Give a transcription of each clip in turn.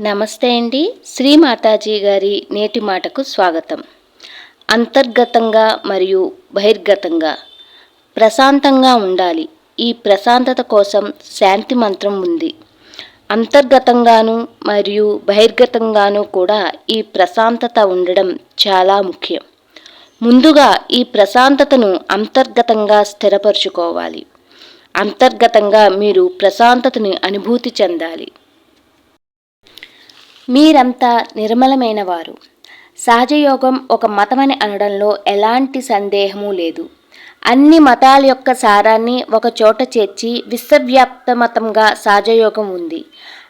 నమస్తే అండి. శ్రీ మాతాజీ గారి నేటి మాటకు స్వాగతం. అంతర్గతంగా మరియు బహిర్గతంగా ప్రశాంతంగా ఉండాలి. ఈ ప్రశాంతత కోసం శాంతి మంత్రం ఉంది. అంతర్గతంగాను మరియు బహిర్గతంగాను కూడా ఈ ప్రశాంతత ఉండడం చాలా ముఖ్యం. ముందుగా ఈ ప్రశాంతతను అంతర్గతంగా స్థిరపరచుకోవాలి. అంతర్గతంగా మీరు ప్రశాంతతని అనుభూతి చెందాలి. మీరంతా నిర్మలమైన వారు సహజయోగం ఒక మతమని అనడంలో ఎలాంటి సందేహము లేదు. అన్ని మతాల యొక్క సారాన్ని ఒక చోట చేర్చి విశ్వవ్యాప్త మతంగా సహజయోగం ఉంది.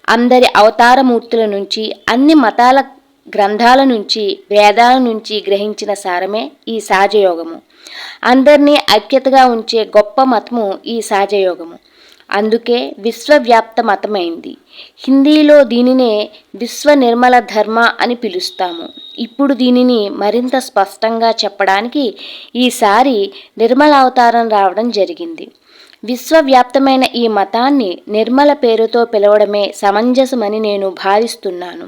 అందరి అవతారమూర్తుల నుంచి అన్ని మతాల గ్రంథాల నుంచి వేదాల నుంచి గ్రహించిన సారమే ఈ సహజయోగము. అందరినీ ఐక్యతగా ఉంచే గొప్ప మతము ఈ సహజయోగము. అందుకే విశ్వవ్యాప్త మతమైంది. హిందీలో దీనినే విశ్వ నిర్మల ధర్మ అని పిలుస్తాము. ఇప్పుడు దీనిని మరింత స్పష్టంగా చెప్పడానికి ఈసారి నిర్మల అవతారం రావడం జరిగింది. విశ్వవ్యాప్తమైన ఈ మతాన్ని నిర్మల పేరుతో పిలవడమే సమంజసమని నేను భావిస్తున్నాను.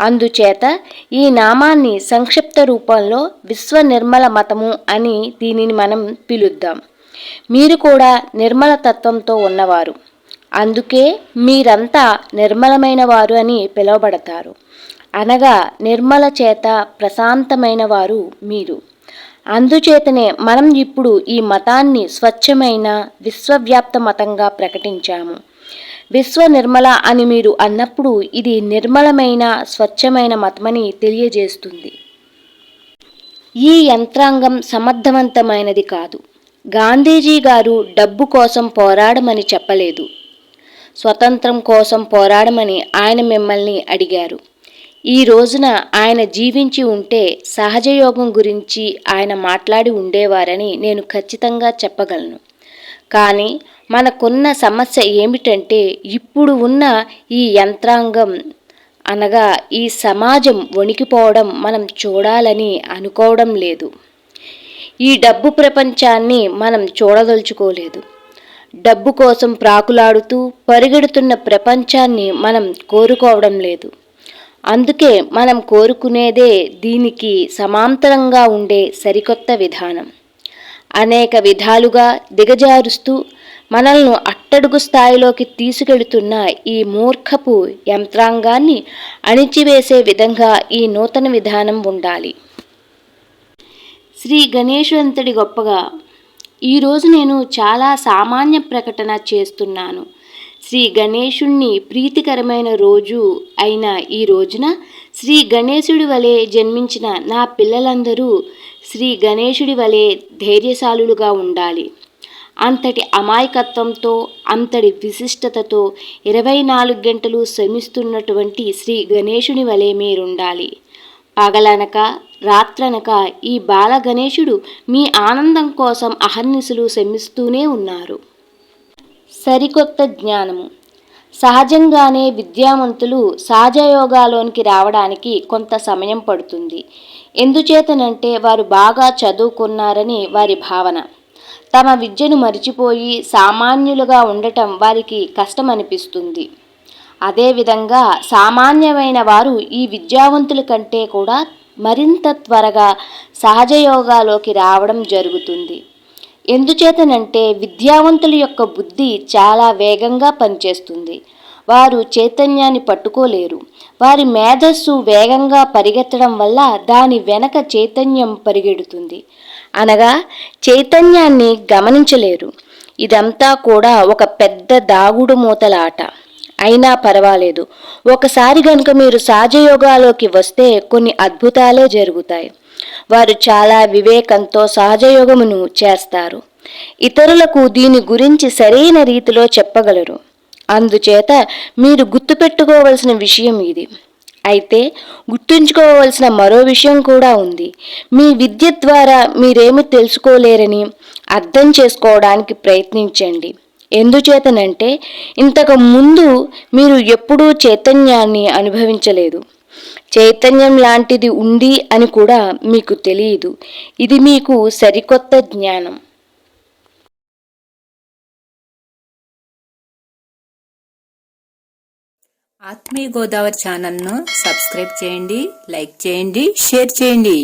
అందుచేత ఈ నామాన్ని సంక్షిప్త రూపంలో విశ్వ నిర్మల మతము అని దీనిని మనం పిలుద్దాం. మీరు కూడా నిర్మల తత్వంతో ఉన్నవారు. అందుకే మీరంతా నిర్మలమైన వారు అని పిలువబడతారు. అనగా నిర్మల చేత ప్రశాంతమైన వారు మీరు. అందుచేతనే మనం ఇప్పుడు ఈ మతాన్ని స్వచ్ఛమైన విశ్వవ్యాప్త మతంగా ప్రకటించాము. విశ్వ నిర్మల అని మీరు అన్నప్పుడు ఇది నిర్మలమైన స్వచ్ఛమైన మతమని తెలియజేస్తుంది. ఈ యంత్రాంగం సమర్థవంతమైనది కాదు. గాంధీజీ గారు డబ్బు కోసం పోరాడమని చెప్పలేదు. స్వతంత్రం కోసం పోరాడమని ఆయన మిమ్మల్ని అడిగారు. ఈ రోజున ఆయన జీవించి ఉంటే సహజయోగం గురించి ఆయన మాట్లాడి ఉండేవారని నేను ఖచ్చితంగా చెప్పగలను. కానీ మనకున్న సమస్య ఏమిటంటే ఇప్పుడు ఉన్న ఈ యంత్రాంగం అనగా ఈ సమాజం వణికిపోవడం మనం చూడాలని అనుకోవడం లేదు. ఈ డబ్బు ప్రపంచాన్ని మనం చూడదలుచుకోలేదు. డబ్బు కోసం ప్రాకులాడుతూ పరిగెడుతున్న ప్రపంచాన్ని మనం కోరుకోవడం లేదు. అందుకే మనం కోరుకునేదే దీనికి సమాంతరంగా ఉండే సరికొత్త విధానం. అనేక విధాలుగా దిగజారుస్తూ మనల్ని అట్టడుగు స్థాయిలోకి తీసుకెళుతున్న ఈ మూర్ఖపు యంత్రాంగాన్ని అణిచివేసే విధంగా ఈ నూతన విధానం ఉండాలి. శ్రీ గణేశువంతుడి గొప్పగా. ఈరోజు నేను చాలా సామాన్య ప్రకటన చేస్తున్నాను. శ్రీ గణేశుణ్ణి ప్రీతికరమైన రోజు అయిన ఈ రోజున శ్రీ గణేశుడి వలె జన్మించిన నా పిల్లలందరూ శ్రీ గణేశుడి వలె ధైర్యశాలులుగా ఉండాలి. అంతటి అమాయకత్వంతో అంతటి విశిష్టతతో ఇరవై నాలుగు గంటలు శ్రమిస్తున్నటువంటి శ్రీ గణేశుని వలె మీరుండాలి. పగలనక రాత్రనక ఈ బాలగణేశుడు మీ ఆనందం కోసం అహర్నిశలు శ్రమిస్తూనే ఉన్నారు. సరికొత్త జ్ఞానము. సహజంగానే విద్యావంతులు సహజయోగాలోనికి రావడానికి కొంత సమయం పడుతుంది. ఎందుచేతనంటే వారు బాగా చదువుకున్నారని వారి భావన. తమ విద్యను మరిచిపోయి సామాన్యులుగా ఉండటం వారికి కష్టమనిపిస్తుంది. అదేవిధంగా సామాన్యమైన వారు ఈ విద్యావంతుల కంటే కూడా మరింత త్వరగా సహజయోగాలోకి రావడం జరుగుతుంది. ఎందుచేతనంటే విద్యావంతుల యొక్క బుద్ధి చాలా వేగంగా పనిచేస్తుంది. వారు చైతన్యాన్ని పట్టుకోలేరు. వారి మేధస్సు వేగంగా పరిగెత్తడం వల్ల దాని వెనక చైతన్యం పరిగెడుతుంది. అనగా చైతన్యాన్ని గమనించలేరు. ఇదంతా కూడా ఒక పెద్ద దాగుడు మూతల ఆట అయినా పర్వాలేదు. ఒకసారి గనుక మీరు సహజయోగాలోకి వస్తే కొన్ని అద్భుతాలే జరుగుతాయి. వారు చాలా వివేకంతో సహజయోగమును చేస్తారు. ఇతరులకు దీని గురించి సరైన రీతిలో చెప్పగలరు. అందుచేత మీరు గుర్తుపెట్టుకోవలసిన విషయం ఇది. అయితే గుర్తుంచుకోవలసిన మరో విషయం కూడా ఉంది. మీ విద్య ద్వారా మీరేమి తెలుసుకోలేరని అర్థం చేసుకోవడానికి ప్రయత్నించండి. ఎందుచేతనంటే ఇంతకు ముందు మీరు ఎప్పుడూ చైతన్యాన్ని అనుభవించలేదు. చైతన్యం లాంటిది ఉంది అని కూడా మీకు తెలియదు. ఇది మీకు సరికొత్త జ్ఞానం. ఆత్మీయ గోదావరి ఛానల్ను సబ్స్క్రైబ్ చేయండి లైక్ చేయండి షేర్ చేయండి.